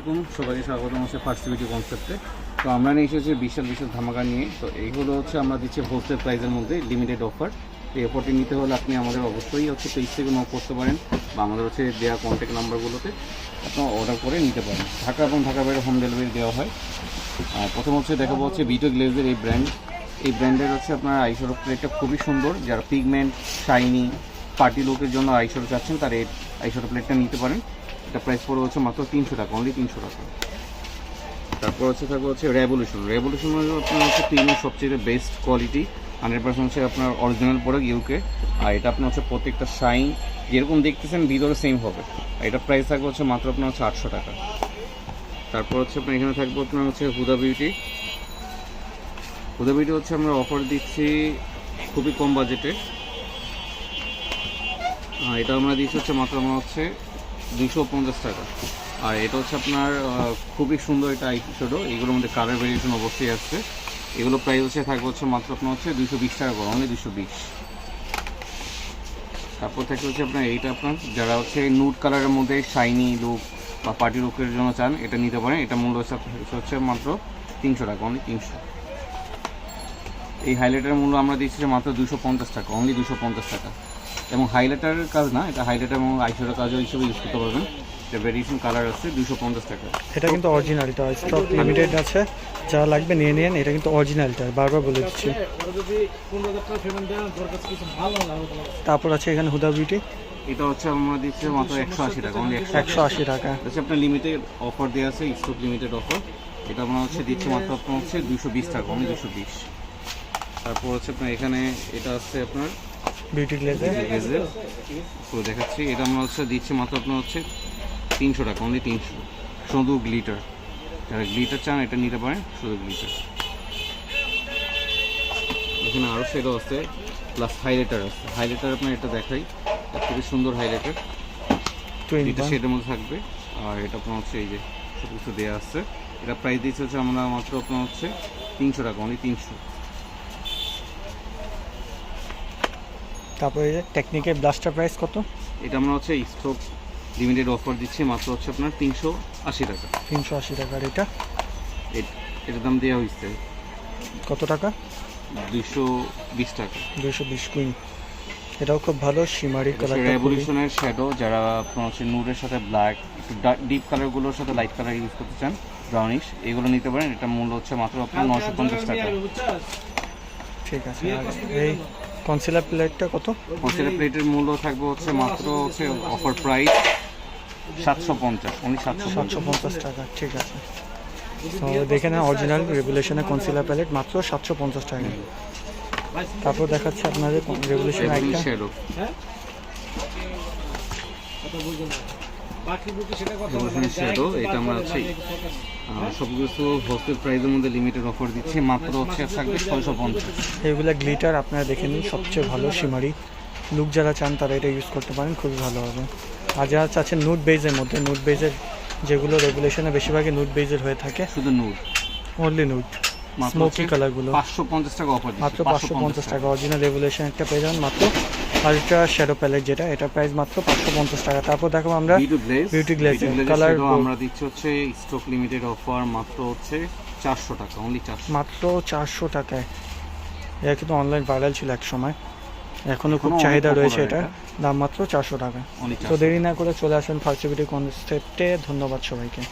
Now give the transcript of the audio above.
আলাইকুম, সবাইকে স্বাগত হচ্ছে ফার্স্ট ভিডিও কনসেপ্টে তো আমরা নিয়ে এসেছি বিশাল বিশাল ধামাকা নিয়ে। তো এইগুলো হচ্ছে আমরা দিচ্ছি হোলসেল প্রাইসের মধ্যে লিমিটেড অফার তো অফারটি নিতে হলে আপনি আমাদের অবশ্যই হচ্ছে পেজ থেকে নক করতে পারেন বা আমাদের হচ্ছে দেওয়া কন্ট্যাক্ট নাম্বারগুলোতে আপনার অর্ডার করে নিতে পারেন। ঢাকা এবং ঢাকা বাইরে হোম ডেলিভারি দেওয়া হয়। আর প্রথম হচ্ছে দেখাবো হচ্ছে বিটো গ্লেজের এই ব্র্যান্ড এই ব্র্যান্ডের হচ্ছে আপনার আইশোর প্লেটটা খুবই সুন্দর। যারা পিগমেন্ট শাইনি পার্টি লোকের জন্য আইশোর চাচ্ছেন, তার এই আইশোর প্লেটটা নিতে পারেন। এটা প্রাইস পড়ে হচ্ছে মাত্র তিনশো টাকা অনলি তিনশো টাকা। তারপর হচ্ছে থাকবে হচ্ছে রেভলিউশন রেভলিউশন আপনার হচ্ছে প্রিমিয়াম সবচেয়ে বেস্ট কোয়ালিটি হান্ড্রেড পার্সেন্ট হচ্ছে আপনার অরিজিনাল প্রোডাক্ট ইউকে আর এটা আপনার হচ্ছে প্রত্যেকটা শাইন যেরকম দেখতেছেন ভিতরে সেম হবে। আর এটা প্রাইস থাকবে হচ্ছে মাত্র আপনার হচ্ছে আটশো টাকা। তারপর হচ্ছে আপনার এখানে থাকবে আপনার হচ্ছে হুদা বিউটি হুদা বিউটি হচ্ছে আমরা অফার দিচ্ছি খুবই কম বাজেটে এটা আমরা দিচ্ছি হচ্ছে মাত্র আমার হচ্ছে দুশো পঞ্চাশ টাকা। আর এটা হচ্ছে আপনার খুবই সুন্দর এটা শ্যাডো এগুলোর মধ্যে কালার ভেরিয়েশন অবশ্যই আসছে এগুলো প্রাইস হচ্ছে থাকবে হচ্ছে মাত্র আপনার হচ্ছে দুশো বিশ টাকা করে অনলি দুশো বিশ। তারপর থেকে হচ্ছে আপনার এইটা আপনার, যারা হচ্ছে নুট কালারের মধ্যে শাইনি লুক বা পার্টি লুকের জন্য চান, এটা নিতে পারেন। এটা মূল্য হচ্ছে হচ্ছে মাত্র তিনশো টাকা অনলি তিনশো। এই হাইলাইটার মূল্য আমরা দিচ্ছি মাত্র দুশো পঞ্চাশ টাকা অনলি দুশো পঞ্চাশ টাকা। এবং হাইলাইটারের কাজ না এটা হাইলাইটার এবং আইশ্যাডো কাজও হিসেবে ইউজ করতে পারবেন। এটা ভেরিয়েশন কালার আছে দুশো পঞ্চাশ টাকা। এটা কিন্তু অরিজিনাল এটা স্টক লিমিটেড আছে। যা লাগবে নিয়ে নিন এটা কিন্তু অরিজিনালটা বারবার বলে দিচ্ছি। তারপর আছে এখানে হুদা বিউটি এটা হচ্ছে আমরা দিচ্ছি মাত্র একশো আশি টাকা অনলি একশো একশো আশি টাকা। হচ্ছে আপনার লিমিটেড অফার দেওয়া আছে স্টক লিমিটেড অফার এটা আমরা হচ্ছে দিচ্ছি মাত্র আপনার হচ্ছে দুশো বিশ টাকা অনলি দুশো বিশ। তারপর হচ্ছে আপনার এখানে এটা আছে আপনার বিউটি গ্লেজে গ্লেজের পুরো দেখাচ্ছি এটা আমরা হচ্ছে দিচ্ছি মাত্র আপনার হচ্ছে তিনশো টাকা অনলি তিনশো। শুধু গ্লিটার যারা গ্লিটার চান এটা নিতে পারেন শুধু গ্লিটার এখানে আরও সেটা আছে প্লাস হাইলাইটার আছে। হাইলাইটার আপনার এটা দেখাই এটা খুবই সুন্দর হাইলাইটার এটা শেডের মধ্যে থাকবে আর এটা আপনার হচ্ছে এই যে সব কিছু দেওয়া আছে। এটা প্রাইস দিচ্ছে হচ্ছে আমরা মাত্র আপনার হচ্ছে তিনশো টাকা অনলি তিনশো। তারপরে টেকনিকের ব্লাস্টার প্রাইস কত? এটা আমরা হচ্ছে স্টক লিমিটেড অফার দিচ্ছি মাত্র হচ্ছে আপনার তিনশো আশি টাকা। তিনশো আশি টাকার এটা? এটার দাম দেওয়া হয়েছে কত টাকা? দুইশো বিশ টাকা। দুইশো বিশ কুইন। এটাও খুব ভালো সিমারি কালার রেভলিউশনের শ্যাডো যারা আপনার হচ্ছে নুডের সাথে ব্ল্যাক একটু ডিপ কালারগুলোর সাথে লাইট কালার ইউজ করতে চান ব্রাউনিশ এগুলো নিতে পারেন। এটা মূল্য হচ্ছে মাত্র আপনার নশো পঞ্চাশ টাকা। ঠিক আছে এই কনসিলার প্লেটটা কত? হোলসেলের প্লেটের মূল্য থাকবে হচ্ছে মাত্র হচ্ছে অফার প্রাইস সাতশো পঞ্চাশ অনলি সাতশো সাতশো পঞ্চাশ টাকা ঠিক আছে। তো দেখে না অরিজিনাল রেগুলেশনের কনসিলার প্যালেট মাত্র সাতশো পঞ্চাশ টাকা। তারপর দেখাচ্ছে আপনাদের রেগুলেশন একটা শ্যাডো রেভলিউশনের এটা আমরা হচ্ছে আহ, সব কিছু মধ্যে লিমিটেড অফার দিচ্ছি মাত্র হচ্ছে থাকবে ছয়শো পঞ্চাশ। এগুলা গ্লিটার আপনারা দেখে নিন সবচেয়ে ভালো সিমারি লুক যারা চান তারা এটা ইউজ করতে পারেন খুবই ভালো হবে। আর যারা চাচ্ছেন নুট বেজের মধ্যে নুট বেজের যেগুলো রেগুলেশনে বেশিরভাগই নুট বেজের হয়ে থাকে। শুধু নুড অনলি নুট স্মোকি কালারগুলো পাঁচশো পঞ্চাশ টাকা অফার মাত্র পাঁচশো পঞ্চাশ টাকা। অরিজিনাল রেগুলেশন একটা পেয়ে যান মাত্র আলট্রা শ্যাডো প্যালেট যেটা এটা প্রাইস মাত্র পাঁচশো পঞ্চাশ টাকা। তারপর দেখো আমরা বিউটি গ্লেজ gold। আমরা দিচ্ছি হচ্ছে স্টক লিমিটেড অফার মাত্র হচ্ছে চারশো টাকা অনলি চারশো। মাত্র চারশো টাকায়। এটা কিন্তু অনলাইন ভাইরাল ছিল এক সময়। এখনও খুব চাহিদা রয়েছে এটা। দাম মাত্র চারশো টাকা। তো দেরি না করে চলে আসুন ফার্স্ট কনসেপ্টে ধন্যবাদ সবাইকে।